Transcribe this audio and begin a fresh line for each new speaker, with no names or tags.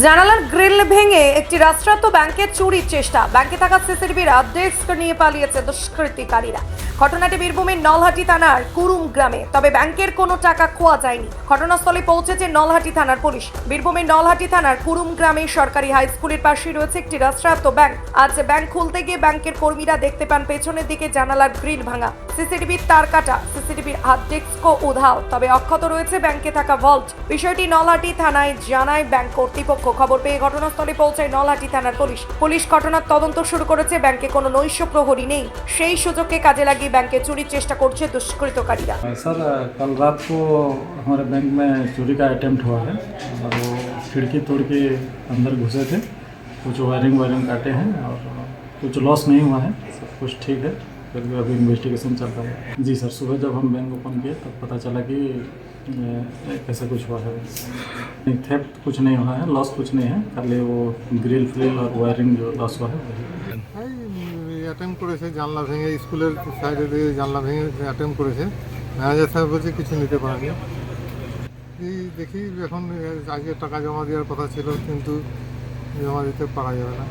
জানালার গ্রিল ভেঙে একটি রাষ্ট্রায়ত্ত ব্যাংকের চুরির চেষ্টা। ব্যাংকে থাকা সিসিটিভির ডেস্ক নিয়ে পালিয়েছে দুষ্কৃতিকারীরা। ঘটনাটি বীরভূমের নলহাটি থানার কুরুম গ্রামে। তবে ব্যাংকের কোনো টাকা খোয়া যায়নি। ঘটনাস্থলে পৌঁছেছে নলহাটি থানার পুলিশ। বীরভূমের নলহাটি থানার কুরুম গ্রামে সরকারি হাই স্কুলের পাশে রয়েছে একটি রাষ্ট্রায়ত্ত ব্যাংক। আজ ব্যাংক খুলতে গিয়ে ব্যাংকের কর্মীরা দেখতে পান পেছনের দিকে জানালার গ্রিল ভাঙা। সিসিটিভির তার কাটা, সিসিটিভির হাত ডেস্কও উধাও। তবে অক্ষত রয়েছে ব্যাংকে থাকা ভল্ট। বিষয়টি নলহাটি থানায় জানায় ব্যাংক কর্তৃপক্ষ। খবর পেয়ে ঘটনাস্থলে পৌঁছায় নলহাটি থানার পুলিশ। পুলিশ ঘটনার তদন্ত শুরু করেছে। ব্যাংকে কোনো নৈশ প্রহরী নেই। সেই সুযোগকে কাজে লাগিয়ে ব্যাংকে চুরির চেষ্টা করছে দুষ্কৃতকারীরা
सर कल रात को हमारे बैंक में चोरी का अटेम्प्ट हुआ है और वो खिड़की तोड़ के अंदर घुसे थे कुछ वायरिंग वायरिंग काटे हैं और कुछ लॉस नहीं हुआ है सब कुछ ठीक है फिर भी अभी इन्वेस्टिगेशन चल रहा है जी सर सुबह जब हम बैंक ओपन किए तब पता चला कि ये ऐसा कुछ हुआ है नहीं थेफ्ट कुछ नहीं हुआ है लॉस कुछ नहीं है खाली वो ग्रिल फ्रिल और वायरिंग जो लॉस हुआ है वही
অ্যাটেম্প করেছে, জানলা ভেঙে স্কুলের সাইডে দিয়ে জানলা ভেঙে অ্যাটেম্প করেছে। ম্যানেজার সাহেব বলছে, কিছু নিতে পারেনি। এই দেখি, এখন আজকে টাকা জমা দেওয়ার কথা ছিল, কিন্তু জমা দিতে পারা যাবে না।